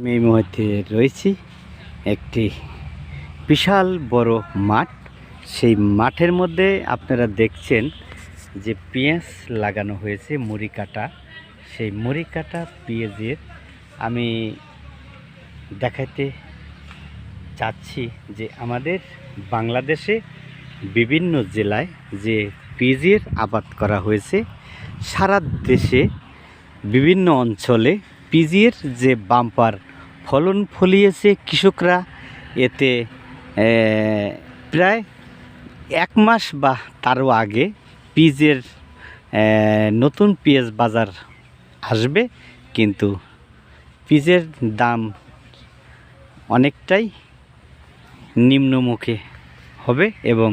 আমি এই মুহূর্তে রয়েছি একটি বিশাল বড় মাঠ। সেই মাঠের মধ্যে আপনারা দেখছেন যে পেঁয়াজ লাগানো হয়েছে, মুড়ি কাটা। সেই মুড়ি কাটা পেঁয়াজের আমি দেখাতে চাচ্ছি যে আমাদের বাংলাদেশে বিভিন্ন জেলায় যে পেঁয়াজের আবাদ করা হয়েছে, সারা দেশে বিভিন্ন অঞ্চলে পিজির যে বাম্পার ফলন ফলিয়েছে কৃষকরা, এতে প্রায় এক মাস বা তারও আগে পিজের নতুন পেঁয়াজ বাজার আসবে, কিন্তু পিজের দাম অনেকটাই নিম্নমুখে হবে এবং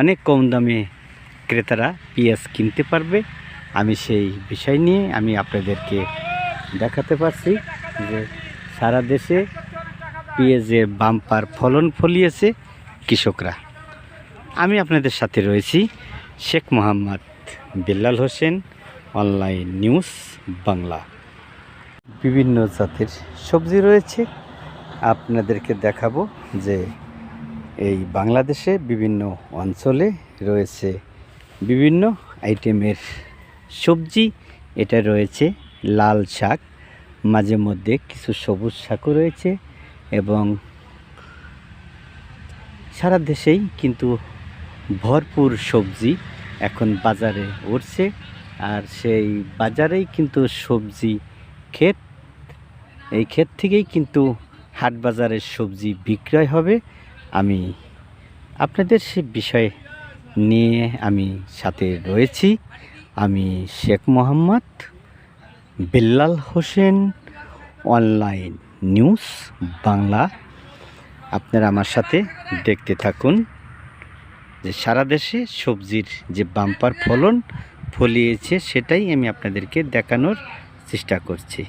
অনেক কম দামে ক্রেতারা পেঁয়াজ কিনতে পারবে। আমি সেই বিষয় নিয়ে আমি আপনাদেরকে দেখাতে পারছি যে সারা দেশে পেঁয়াজের বাম্পার ফলন ফলিয়েছে কৃষকরা। আমি আপনাদের সাথে রয়েছি শেখ মোহাম্মদ বিল্লাল হোসেন, অনলাইন নিউজ বাংলা। বিভিন্ন জাতের সবজি রয়েছে। আপনাদেরকে দেখাবো যে এই বাংলাদেশে বিভিন্ন অঞ্চলে রয়েছে বিভিন্ন আইটেমের সবজি। এটা রয়েছে লাল শাক, মাঝে মধ্যে কিছু সবুজ শাকও রয়েছে এবং সারা দেশেই কিন্তু ভরপুর সবজি এখন বাজারে উঠছে। আর সেই বাজারেই কিন্তু সবজি ক্ষেত, এই ক্ষেত থেকেই কিন্তু হাট বাজারের সবজি বিক্রয় হবে। আমি আপনাদের সে বিষয় নিয়ে আমি সাথে রয়েছি। আমি Sheikh Mohammad. Billal Hossain, online news, Bangla. আপনারা আমার সাথে দেখতে থাকুন যে সারা দেশে সবজির যে বাম্পার ফলন ফলিয়েছে, সেটাই আমি আপনাদেরকে দেখানোর চেষ্টা করছি।